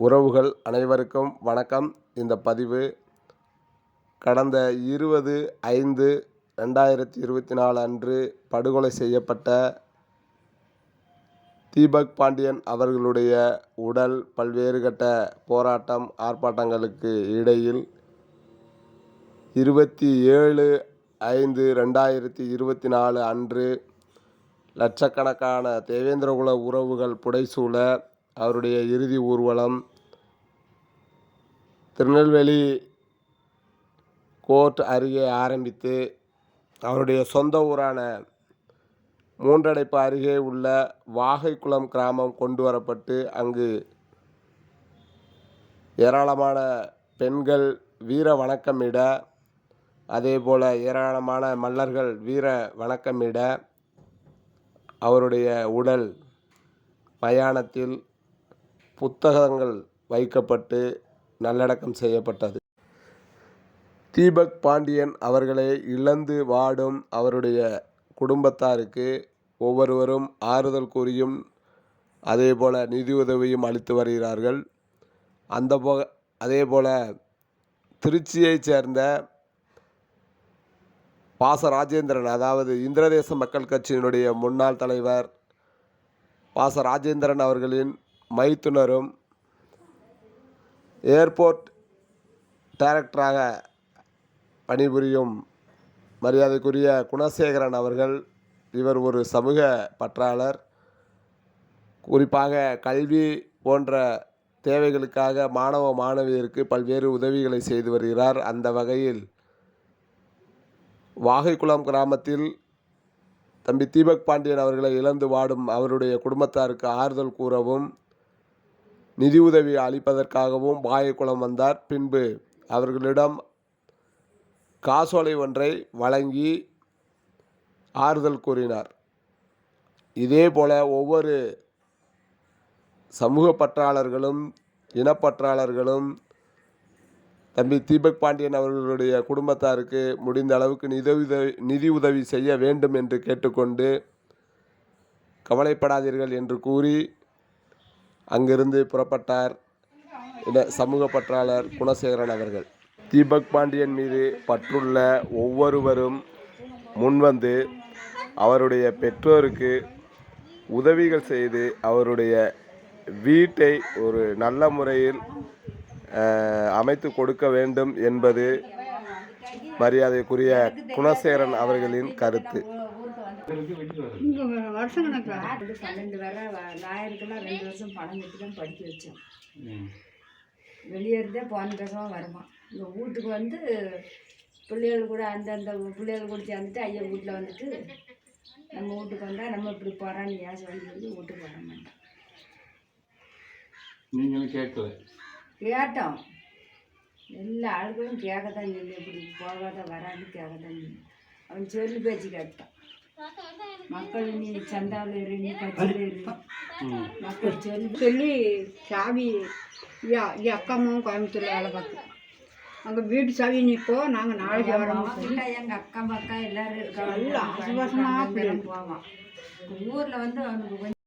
உறவுகள் அனைவருக்கும் வணக்கம். இந்த பதிவு கடந்த இருபது ஐந்து ரெண்டாயிரத்தி இருபத்தி நாலு அன்று படுகொலை செய்யப்பட்ட தீபக் பாண்டியன் அவர்களுடைய உடல் பல்வேறு கட்ட போராட்டம் ஆர்ப்பாட்டங்களுக்கு இடையில் இருபத்தி ஏழு ஐந்து ரெண்டாயிரத்தி இருபத்தி நாலு அன்று லட்சக்கணக்கான தேவேந்திரகுல உறவுகள் புடைசூழ அவருடைய இறுதி ஊர்வலம் திருநெல்வேலி கோர்ட் அருகே ஆரம்பித்து அவருடைய சொந்த ஊரான மூன்றடைப்பு அருகே உள்ள வாகைக்குளம் கிராமம் கொண்டு வரப்பட்டு அங்கு ஏராளமான பெண்கள் வீர வணக்கமிட அதேபோல ஏராளமான மல்லர்கள் வீர வணக்கமிட அவருடைய உடல் மயானத்தில் புத்தகங்கள் வைக்கப்பட்டு நல்லடக்கம் செய்யப்பட்டது. தீபக் பாண்டியன் அவர்களை இழந்து வாடும் அவருடைய குடும்பத்தாருக்கு ஒவ்வொருவரும் ஆறுதல் கூறியும் அதேபோல நிதியுதவியும் அளித்து வருகிறார்கள். அந்த போ அதேபோல திருச்சியைச் சேர்ந்த பாச ராஜேந்திரன் அதாவது இந்திரதேச மக்கள் கட்சியினுடைய முன்னாள் தலைவர் பாச ராஜேந்திரன் அவர்களின் மைத்துனரும் ஏர்போர்ட் டைரக்டராக பணிபுரியும் மரியாதைக்குரிய குணசேகரன் அவர்கள் இவர் ஒரு சமூக பற்றாளர். குறிப்பாக கல்வி போன்ற தேவைகளுக்காக மாணவ மாணவியருக்கு பல்வேறு உதவிகளை செய்து வருகிறார். அந்த வகையில் வாகைக்குளம் கிராமத்தில் தம்பி தீபக் பாண்டியன் அவர்களை இழந்து வாடும் அவருடைய குடும்பத்தாருக்கு ஆறுதல் கூறவும் நிதியுதவி அளிப்பதற்காகவும் பாயக்குளம் வந்தார். பின்பு அவர்களிடம் காசோலை ஒன்றை வழங்கி ஆறுதல் கூறினார். இதேபோல ஒவ்வொரு சமூக பற்றாளர்களும் இனப்பற்றாளர்களும் தம்பி தீபக் பாண்டியன் அவர்களுடைய குடும்பத்தாருக்கு முடிந்த அளவுக்கு நிதியுதவி நிதி உதவி செய்ய வேண்டும் என்று கேட்டுக்கொண்டு கவலைப்படாதீர்கள் என்று கூறி அங்கிருந்து புறப்பட்டார். என சமூக பற்றாளர் குணசேகரன் அவர்கள். தீபக் பாண்டியன் மீது பற்றுள்ள ஒவ்வொருவரும் முன்வந்து அவருடைய பெற்றோருக்கு உதவிகள் செய்து அவருடைய வீட்டை ஒரு நல்ல முறையில் அமைத்து கொடுக்க வேண்டும் என்பது மரியாதைக்குரிய குணசேகரன் அவர்களின் கருத்து. வருஷம் கணக்கில். வந்து பன்னெண்டு வேலை லாயருக்கெல்லாம் ரெண்டு வருஷம் பணம் கட்டி தான் படிக்க வச்சோம் வெளியேறதே போன வருஷம் வருமா. இந்த வீட்டுக்கு வந்து பிள்ளைகள் கூட அந்தந்த பிள்ளைகள் கூட சேர்ந்துட்டு ஐயா வீட்டில் வந்துட்டு நம்ம வீட்டுக்கு வந்தால் நம்ம இப்படி போகிறான்னு ஏன் சொல்லி சொல்லி வீட்டுக்கு வர மாட்டோம் நீங்களும் கேட்கல. கேட்டோம். எல்லா ஆளுகளும் கேட்க தான் சொல்லி இப்படி போகாத வராது கேட்க தான் சொல்லி அவன் சொல்லி பேச்சு கேட்டான். மக்கள் நீ சந்தாவில் இரு நீ கட்சியில் இரு. மக்கள் சொல்லி. சொல்லி சாவி ஐயா அக்காம்மாவும் கோயம்புத்தூரில் வேலை பார்த்தோம் அங்கே வீட்டு சாவி நிற்போ நாங்கள் நாளைக்கு வரோம். மாப்பிள்ளை எங்க அக்கா மக்கா எல்லாரும் இருக்காங்க. எல்லாம் ஆசுவாசமா அப்படி போவான் ஊர்ல வந்து அவனுக்கு கொஞ்சம்